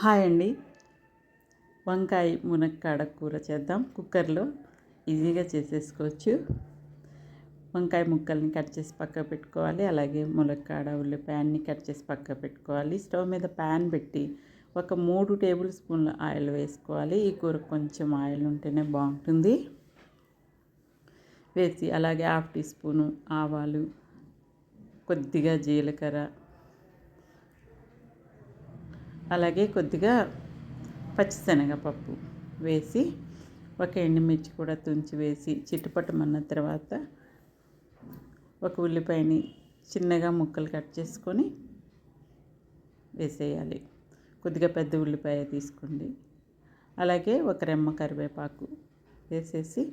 Hi అండి. వంకాయ మునక్కాడ కూర చేద్దాం. కుక్కర్లో ఈజీగా చేసేసుకోవచ్చు. వంకాయ ముక్కల్ని కట్ చేసి పక్క పెట్టుకోవాలి. అలాగే మునక్కాడ ఉల్లిపాయన్ని కట్ చేసి పక్క పెట్టుకోవాలి. స్టవ్ మీద ప్యాన్ పెట్టి ఒక మూడు టేబుల్ స్పూన్ల ఆయిల్ వేసుకోవాలి. ఈ కూర కొంచెం ఆయిల్ ఉంటేనే బాగుంటుంది. వేసి అలాగే హాఫ్ టీ స్పూను ఆవాలు కొద్దిగా జీలకర్ర అలాగే కొద్దిగా పచ్చిశనగపప్పు వేసి ఒక ఎండుమిర్చి కూడా తుంచి వేసి చిట్టుపట్టమన్న తర్వాత ఒక ఉల్లిపాయని చిన్నగా ముక్కలు కట్ చేసుకొని వేసేయాలి. కొద్దిగా పెద్ద ఉల్లిపాయ తీసుకోండి. అలాగే ఒక రెమ్మ కరివేపాకు వేసేసి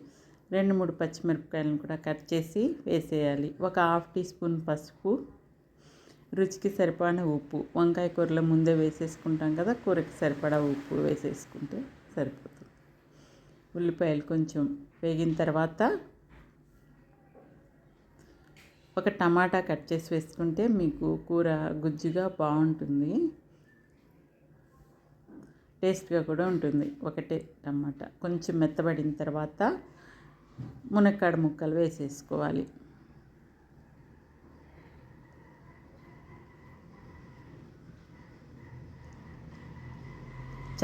రెండు మూడు పచ్చిమిరపకాయలను కూడా కట్ చేసి వేసేయాలి. ఒక హాఫ్ టీ స్పూన్ పసుపు రుచికి సరిపడిన ఉప్పు. వంకాయ కూరలో ముందే వేసేసుకుంటాం కదా కూరకి సరిపడా ఉప్పు వేసేసుకుంటే సరిపోతుంది. ఉల్లిపాయలు కొంచెం వేగిన తర్వాత ఒక టమాటా కట్ చేసి వేసుకుంటే మీకు కూర గుజ్జుగా బాగుంటుంది. టేస్ట్గా కూడా ఉంటుంది ఒకటే టమాటా. కొంచెం మెత్తబడిన తర్వాత మునక్కాడ ముక్కలు వేసేసుకోవాలి.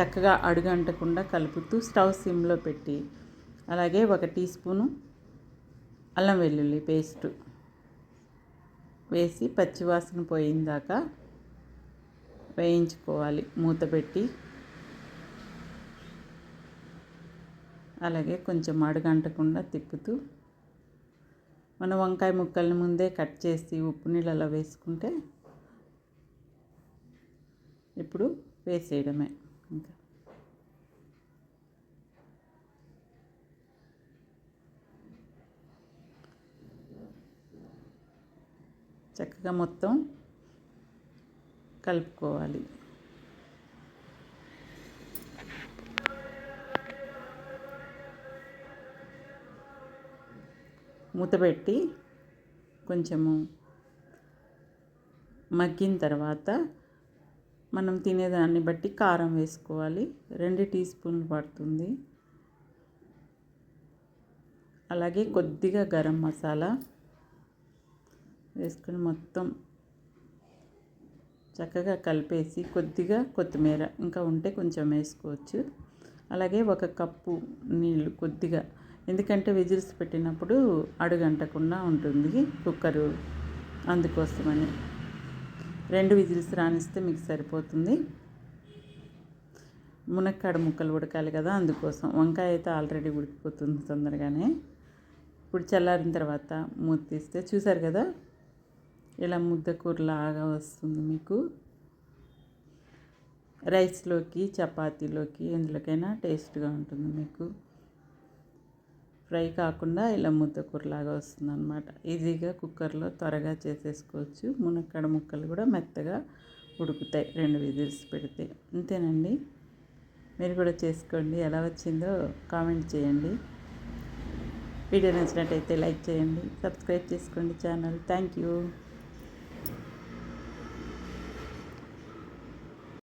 చక్కగా అడుగంటకుండా కలుపుతూ స్టవ్ సిమ్లో పెట్టి అలాగే ఒక టీ స్పూను అల్లం వెల్లుల్లి పేస్ట్ వేసి పచ్చివాసన పోయిందాక వేయించుకోవాలి. మూత పెట్టి అలాగే కొంచెం అడుగంటకుండా తిప్పుతూ మన వంకాయ ముక్కల్ని ముందే కట్ చేసి ఉప్పు నీళ్ళలో వేసుకుంటే ఇప్పుడు వేసేయడమే. ఇంకా. చక్కగా మొత్తం కలుపుకోవాలి. మూత పెట్టి కొంచెము మగ్గిన తర్వాత మనం తినేదాన్ని బట్టి కారం వేసుకోవాలి. రెండు టీ స్పూన్లు పడుతుంది. అలాగే కొద్దిగా గరం మసాలా వేసుకొని మొత్తం చక్కగా కలిపేసి కొద్దిగా కొత్తిమీర ఇంకా ఉంటే కొంచెం వేసుకోవచ్చు. అలాగే ఒక కప్పు నీళ్ళు కొద్దిగా ఎందుకంటే విజిల్స్ పెట్టినప్పుడు అడుగంటకుండా ఉంటుంది కుక్కరు అందుకోసమని. రెండు విజిల్స్ రానిస్తే మీకు సరిపోతుంది. మునక్కాడ ముక్కలు ఉడకాలి కదా అందుకోసం. వంకాయ అయితే ఆల్రెడీ ఉడికిపోతుంది తొందరగానే. ఇప్పుడు చల్లారిన తర్వాత మూత తీస్తే చూసారు కదా ఇలా ముద్ద కూరలాగా వస్తుంది మీకు. రైస్లోకి చపాతీలోకి ఎందులోకైనా టేస్ట్గా ఉంటుంది మీకు. ఫ్రై కాకుండా ఇలా ముద్దకూరలాగా వస్తుంది అనమాట ఈజీగా కుక్కర్లో త్వరగా చేసేసుకోవచ్చు. మునక్కడ ముక్కలు కూడా మెత్తగా ఉడుకుతాయి. రెండు విజిల్స్ పెడితే. అంతేనండి మీరు కూడా చేసుకోండి. ఎలా వచ్చిందో కామెంట్ చేయండి. వీడియో నచ్చినట్టయితే లైక్ చేయండి. సబ్స్క్రైబ్ చేసుకోండి ఛానల్. Thank you.